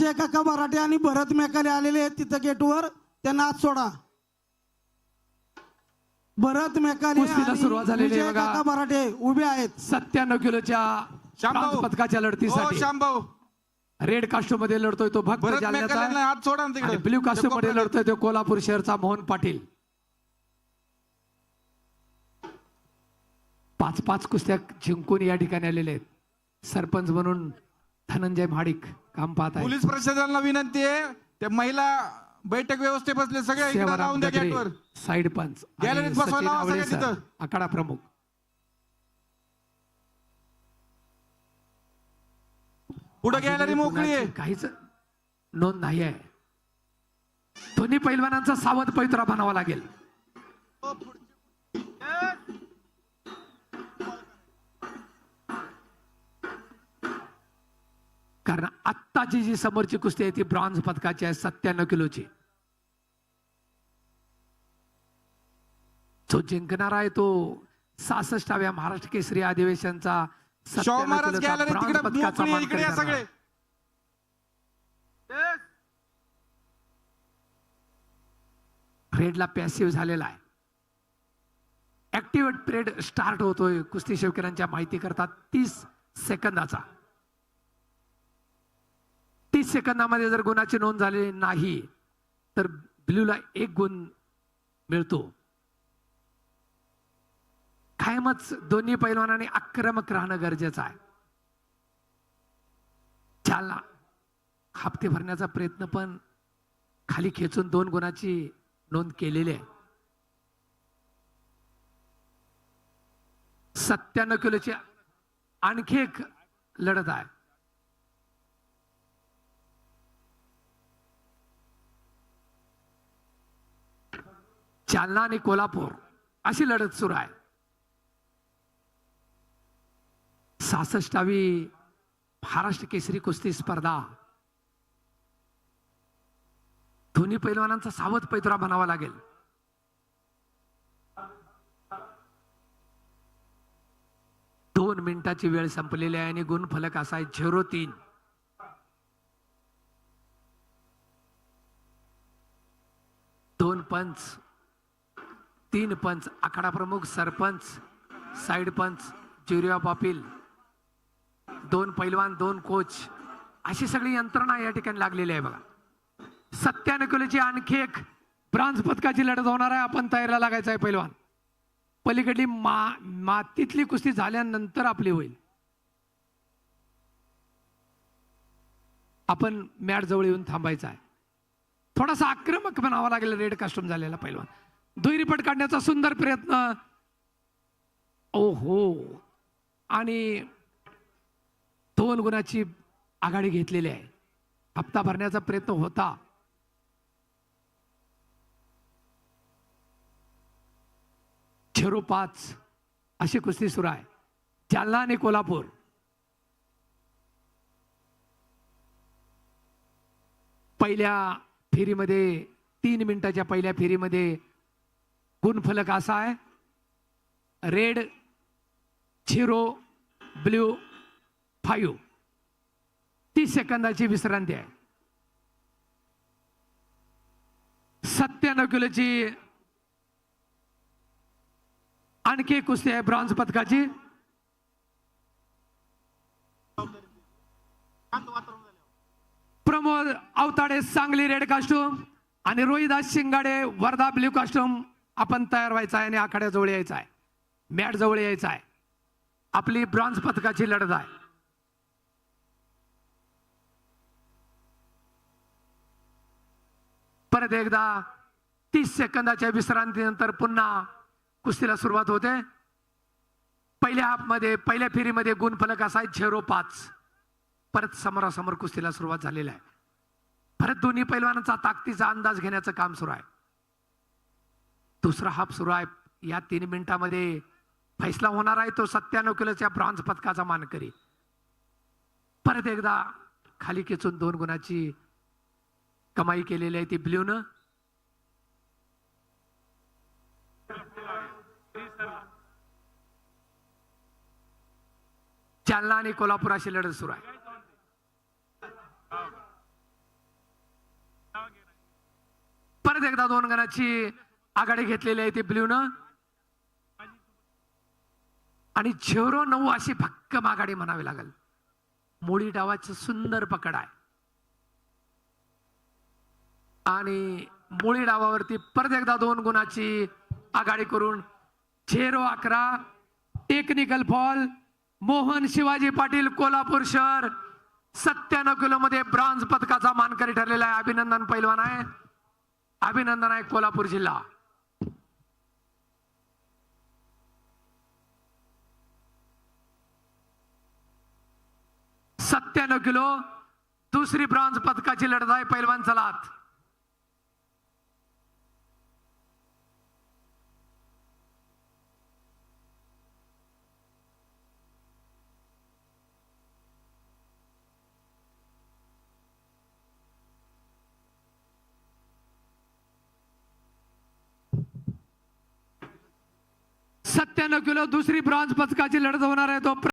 विजय काका मराठे आणि भरत मेकाले आलेले आहेत तिथं गेटवर. त्यांना आत सोडा. भरत मेकाले कुस्तीला आणि सुरुवात झालेली आहे विजय बघा. काका मराठे उभे आहेत. सत्त्याण्णव किलोच्या शामभाऊ. ब्रॉन्झ पदकाच्या हो लढतीसाठी शामभाऊ रेड कास्टूममध्ये लढतोय तो भक्त भरत जालन्याचा मेकालेंना हात सोडा ना तिकडे. आणि ब्ल्यू कास्टूममध्ये लढतोय तो कोल्हापूर शहरचा मोहन पाटील. पाच पाच कुस्त्या जिंकून या ठिकाणी आलेले आहेत. सरपंच म्हणून धनंजय महाडिक. काम पाहत आहे पोलीस प्रशासनाला विनंती आहे त्या महिला बैठक व्यवस्थे बसले सगळे इकडे सेवाराम द्या गेटवर साईड पंच आणि गॅलरीत बसवा सचिन लावा आवळे सगळे सर, तिथं. आखाडा प्रमुख. पुढे गॅलरी मोकळी आहे. कुणाची काहीच नोंद नाही आहे. दोन्ही पैलवानांचा सावध पैत्रा बनावा लागेल. कारण आत्ताची जी समोरची कुस्ती आहे ती ब्रॉन्झ पदकाची आहे सत्त्याण्णव किलोची. जो जिंकणार आहे तो सहासष्टाव्या महाराष्ट्र केसरी अधिवेशनचा शाहू 97 महाराज किलोचा गॅलरी ब्रॉन्झ तिकडे पदकाचा मोकळी आहे, मानकरी इकडे या ठरणार सगळे. आहे. रेडला पॅसिव्ह झालेला आहे. ऍक्टिव्हेट पिरियड स्टार्ट होतोय. कुस्ती शेवकऱ्यांच्या माहिती करतात तीस सेकंदाचा. तीस सेकंदामध्ये जर गुणाची नोंद झालेली नाही तर ब्ल्यूला एक गुण मिळतो. कायमच दोन्ही पैलवानाने आक्रमक राहणं गरजेचं आहे. चालना हप्ते भरण्याचा प्रयत्न पण खाली खेचून दोन गुणाची नोंद केलेली आहे. सत्त्याण्णव किलोची आणखी एक लढत आहे. जालना आणि कोल्हापूर अशी लढत सुरू आहे. सहासष्टावी महाराष्ट्र केसरी कुस्ती स्पर्धा. दोन्ही पैलवानांचा सावध पैतरा बनावा लागेल. दोन मिनिटाची वेळ संपलेली आहे आणि गुणफलक असा आहे झिरो तीन. दोन पंच तीन पंच आखाडा प्रमुख सरपंच साइड पंच ज्युरी ऑफ दोन पैलवान दोन कोच अशी सगळी यंत्रणा या ठिकाणी लागलेली आहे बघा. सत्त्याण्णव किलोची आणखी एक ब्रांज पदकाची लढत होणार आहे. आपण तयारीला लागायचं आहे पैलवान. पलीकडली मा मातीतली कुस्ती झाल्यानंतर आपली होईल. आपण मॅट जवळ येऊन थांबायचं आहे. थोडासा आक्रमक बनावा लागेल रेड कास्टूम झालेला पैलवान. दुहेरीपट काढण्याचा सुंदर प्रयत्न. ओ हो आणि दोन गुणाची आघाडी घेतलेली आहे. हप्ता भरण्याचा प्रयत्न होता. झिरो पाच. अशी कुस्ती सुरू आहे. जालना आणि कोल्हापूर. पहिल्या फेरीमध्ये तीन मिनिटाच्या पहिल्या फेरीमध्ये गुणफलक असा आहे. रेड झिरो ब्ल्यू फाईव्ह तीस सेकंदाची विश्रांती आहे. सत्त्याण्णव किलोची आणखी कुस्ती आहे ब्रॉन्झ पदकाची. प्रमोद अवताडे सांगली रेड कास्टूम आणि रोहिदास शिंगाडे वर्धा ब्ल्यू कास्टूम आपण तयार व्हायचा आहे आणि आखाड्याजवळ यायचा आहे. मॅटजवळ जवळ यायचं आहे. आपली ब्रॉन्झ पथकाची लढत आहे. परत एकदा तीस सेकंदाच्या विश्रांतीनंतर पुन्हा कुस्तीला सुरुवात होते. पहिल्या हाफमध्ये पहिल्या फेरीमध्ये गुणफलक असा आहे पाच. परत समोरासमोर कुस्तीला सुरुवात झालेली आहे. परत दोन्ही पैलवानांचा ताकदीचा अंदाज घेण्याचं काम सुरू आहे. दुसरा हाफ सुरू आहे. या तीन मिनिटामध्ये फैसला होणार आहे तो सत्त्याण्णव किलोच्या ब्रॉन्झ पदकाचा मानकरी. परत एकदा खाली खेचून दोन गुणाची कमाई केलेली आहे ती ब्ल्यून. जालना आणि कोल्हापुराशी लढत सुरू आहे. परत एकदा दोन गणाची आघाडी घेतलेली आहे ते ब्ल्यूनं. आणि झेरो नऊ अशी भक्कम आघाडी म्हणावी लागेल. मोडी डावाची सुंदर पकड आहे. आणि मुळी डावावरती परत एकदा दोन गुणाची आघाडी करून झेरो अकरा टेक्निकल फॉल मोहन शिवाजी पाटील कोल्हापूर शहर सत्त्याण्णव किलो मध्ये ब्रॉन्झ पदकाचा मानकरी ठरलेला आहे अभिनंदन पैलवान आहे. अभिनंदन आहे कोल्हापूर जिल्हा. सत्त्याण्णव किलो दुसरी ब्रॉन्झ पदकाची लढत आहे पैलवान चलात. सत्त्याण्णव किलो दुसरी ब्रॉन्झ पदकाची लढत होणार आहे तो